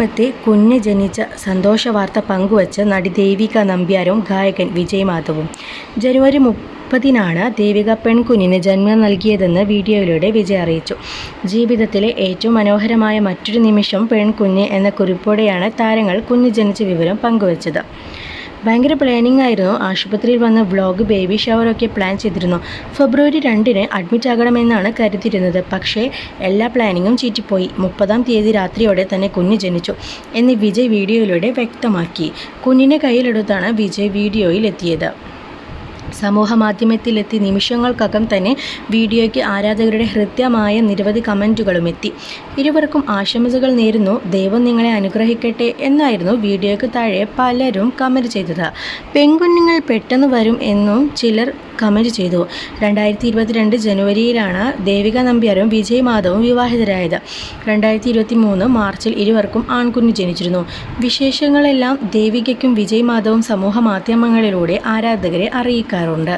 മൂന്നാമത്തെ കുഞ്ഞ് ജനിച്ച സന്തോഷ വാർത്ത പങ്കുവച്ച് നടി ദേവിക നമ്പ്യാരും ഗായകൻ വിജയ് മാധവും. ജനുവരി മുപ്പതിനാണ് ദേവിക പെൺകുഞ്ഞിന് ജന്മം നൽകിയതെന്ന് വീഡിയോയിലൂടെ വിജയ് അറിയിച്ചു. ജീവിതത്തിലെ ഏറ്റവും മനോഹരമായ മറ്റൊരു നിമിഷം പെൺകുഞ്ഞ് എന്ന കുറിപ്പോടെയാണ് താരങ്ങൾ കുഞ്ഞ് ജനിച്ച വിവരം പങ്കുവച്ചത്. ഭയങ്കര പ്ലാനിങ് ആയിരുന്നു. ആശുപത്രിയിൽ വന്ന വ്ളോഗ് ബേബി ഷവറൊക്കെ പ്ലാൻ ചെയ്തിരുന്നു. ഫെബ്രുവരി രണ്ടിന് അഡ്മിറ്റ് ആകണമെന്നാണ് കരുതിയിരുന്നത്. പക്ഷേ എല്ലാ പ്ലാനിങ്ങും ചീറ്റിപ്പോയി. മുപ്പതാം തീയതി രാത്രിയോടെ തന്നെ കുഞ്ഞ് ജനിച്ചു. എന്ന് വിജയ് വീഡിയോയിലൂടെ വ്യക്തമാക്കി. കുഞ്ഞിനെ കയ്യിലെടുത്താണ് വിജയ് വീഡിയോയിൽ എത്തിയത്. സമൂഹ മാധ്യമത്തിലെത്തി നിമിഷങ്ങൾക്കകം തന്നെ വീഡിയോയ്ക്ക് ആരാധകരുടെ ഹൃദ്യമായ നിരവധി കമന്റുകളും എത്തി ഇരുവർക്കും ആശംസകൾ നേരുന്നു. ദൈവം നിങ്ങളെ അനുഗ്രഹിക്കട്ടെ എന്നായിരുന്നു വീഡിയോയ്ക്ക് താഴെ പലരും കമന്റ് ചെയ്തത്. പെൺകുഞ്ഞുങ്ങൾ പെട്ടെന്ന് വരും എന്നും ചിലർ കമന്റ് ചെയ്തു. രണ്ടായിരത്തി ഇരുപത്തിരണ്ട് ജനുവരിയിലാണ് ദേവിക നമ്പ്യാരും വിജയ് മാധവും വിവാഹിതരായത്. രണ്ടായിരത്തി ഇരുപത്തി മൂന്ന് മാർച്ചിൽ ഇരുവർക്കും ആൺകുഞ്ഞ് ജനിച്ചിരുന്നു. വിശേഷങ്ങളെല്ലാം ദേവികയ്ക്കും വിജയ് മാധവും സമൂഹ മാധ്യമങ്ങളിലൂടെ ആരാധകരെ അറിയിക്കാറുണ്ട്.